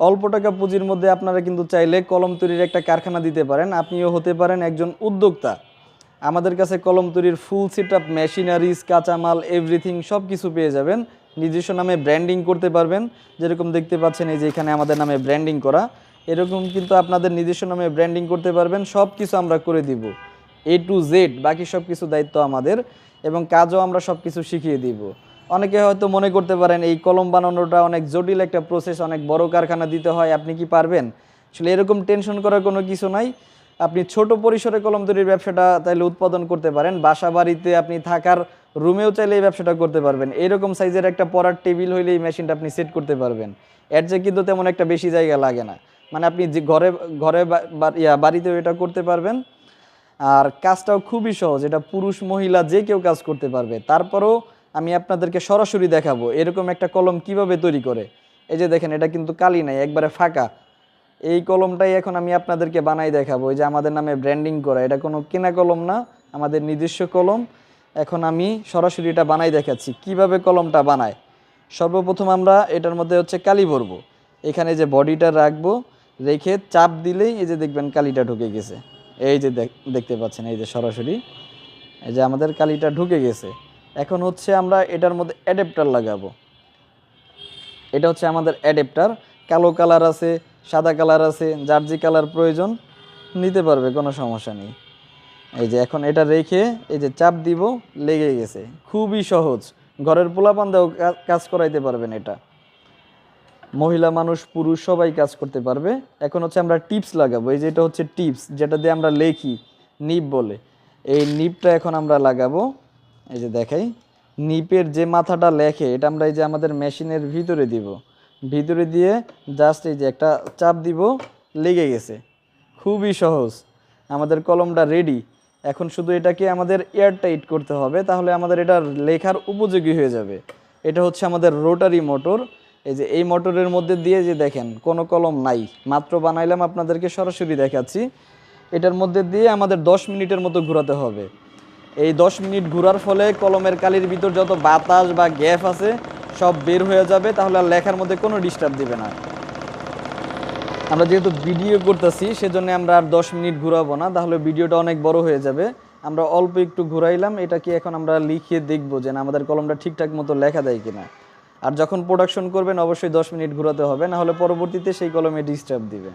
অল্প টাকা পুঁজির মধ্যে আপনারা কিন্তু চাইলে কলম তৈরির একটা কারখানা দিতে পারেন। আপনিও হতে পারেন একজন উদ্যোক্তা। আমাদের কাছে কলম তৈরির ফুল সেট আপ মেশিনারিজ, কাঁচামাল, এভরিথিং সব কিছু পেয়ে যাবেন। নিজস্ব নামে ব্র্যান্ডিং করতে পারবেন। যেরকম দেখতে পাচ্ছেন, এই যে এখানে আমাদের নামে ব্র্যান্ডিং করা। এরকম কিন্তু আপনাদের নিজস্ব নামে ব্র্যান্ডিং করতে পারবেন। সব কিছু আমরা করে দিব। এ টু জেড বাকি সব কিছু দায়িত্ব আমাদের এবং কাজও আমরা সব কিছু শিখিয়ে দিব। অনেকে হয়তো মনে করতে পারেন এই কলম বানানোটা অনেক জটিল একটা প্রসেস অনেক বড় কারখানা দিতে হয়, আপনি কি পারবেন? আসলে এরকম টেনশন করার কোনো কিছু নাই। আপনি ছোট পরিসরে কলম তৈরির ব্যবসাটা তাহলে উৎপাদন করতে পারেন বাসা বাড়িতে আপনি থাকার রুমেও চাইলে এই ব্যবসাটা করতে পারবেন। এরকম সাইজের একটা পড়ার টেবিল হইলে এই মেশিনটা আপনি সেট করতে পারবেন। এর যে কিন্তু তেমন একটা বেশি জায়গা লাগে না। মানে আপনি যে ঘরে ঘরে বাড়িতেও এটা করতে পারবেন। আর কাজটাও খুবই সহজ, এটা পুরুষ, মহিলা যে কেউ কাজ করতে পারবে। তারপরেও আমি আপনাদেরকে সরাসরি দেখাবো এরকম একটা কলম কীভাবে তৈরি করে। এই যে দেখেন, এটা কিন্তু কালি নাই, একবারে ফাঁকা। এই কলমটাই এখন আমি আপনাদেরকে বানাই দেখাবো। এই যে আমাদের নামে ব্র্যান্ডিং করা, এটা কোনো কেনা কলম না, আমাদের নিজস্ব কলম। এখন আমি সরাসরি এটা বানাই দেখাচ্ছি, কীভাবে কলমটা বানায়। সর্বপ্রথম আমরা এটার মধ্যে হচ্ছে কালি ভরবো। এখানে যে বডিটা রাখব, রেখে চাপ দিলেই এই যে দেখবেন কালিটা ঢুকে গেছে। এই যে দেখতে পাচ্ছেন, এই যে সরাসরি। এই যে আমাদের কালিটা ঢুকে গেছে। এখন হচ্ছে আমরা এটার মধ্যে অ্যাডাপ্টার লাগাবো। এটা হচ্ছে আমাদের অ্যাডাপ্টার। কালো কালার আছে, সাদা কালার আছে যার যে কালার প্রয়োজন, নিতে পারবে, কোনো সমস্যা নেই। এই যে এখন এটা রেখে এই যে চাপ দিব, লেগে গেছে। খুবই সহজ। ঘরের পোলাপান্দাও কাজ করাইতে পারবেন এটা। মহিলা মানুষ, পুরুষ সবাই কাজ করতে পারবে। এখন হচ্ছে আমরা টিপস লাগাবো। এই যে এটা হচ্ছে টিপস, যেটা দিয়ে আমরা লেখি, নিপ বলে। এই নিপটা এখন আমরা লাগাবো। এই যে দেখাই, নিপের যে মাথাটা লেখে, এটা আমরা এই যে আমাদের মেশিনের ভিতরে দিব। ভিতরে দিয়ে জাস্ট এই যে একটা চাপ দিব, লেগে গেছে। খুবই সহজ। আমাদের কলমটা রেডি এখন শুধু এটাকে আমাদের এয়ার টাইট করতে হবে, তাহলে আমাদের এটা লেখার উপযোগী হয়ে যাবে। এটা হচ্ছে আমাদের রোটারি মোটর এই যে এই মোটরের মধ্যে দিয়ে যে দেখেন, কোনো কলম নাই। মাত্র বানাইলাম আপনাদেরকে সরাসরি দেখাচ্ছি। এটার মধ্যে দিয়ে আমাদের দশ মিনিটের মতো ঘোরাতে হবে। এই দশ মিনিট ঘোরার ফলে কলমের কালির ভিতর যত বাতাস বা গ্যাপ আছে, সব বের হয়ে যাবে, তাহলে আর লেখার মধ্যে কোনো ডিস্টার্ব দিবে না। আমরা যেহেতু ভিডিও করতেছি, সেজন্য আমরা আর দশ মিনিট ঘুরাবো না, তাহলে ভিডিওটা অনেক বড় হয়ে যাবে। আমরা অল্প একটু ঘুরাইলাম, এটা কি এখন আমরা লিখিয়ে দেখব যে না, আমাদের কলমটা ঠিকঠাক মতো লেখা দেয় কিনা। আর যখন প্রোডাকশন করবেন, অবশ্যই দশ মিনিট ঘুরাতে হবে না হলে পরবর্তীতে সেই কলমে ডিস্টার্ব দিবে।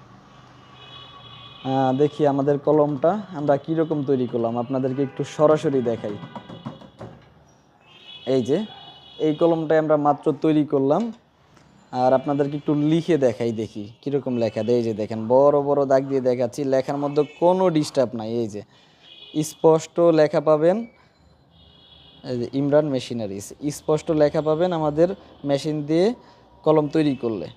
দেখি আমাদের কলমটা, আমরা কীরকম তৈরি করলাম, আপনাদেরকে একটু সরাসরি দেখাই। এই যে, এই কলমটাই আমরা মাত্র তৈরি করলাম, আর আপনাদেরকে একটু লিখে দেখাই দেখি, কীরকম লেখা। দেয় এই যে দেখেন, বড় বড় দাগ দিয়ে দেখাচ্ছি, লেখার মধ্যে কোনো ডিস্টার্ব নাই, এই যে। স্পষ্ট লেখা পাবেন ইমরান মেশিনারিজ, স্পষ্ট লেখা পাবেন আমাদের মেশিন দিয়ে কলম তৈরি করলে।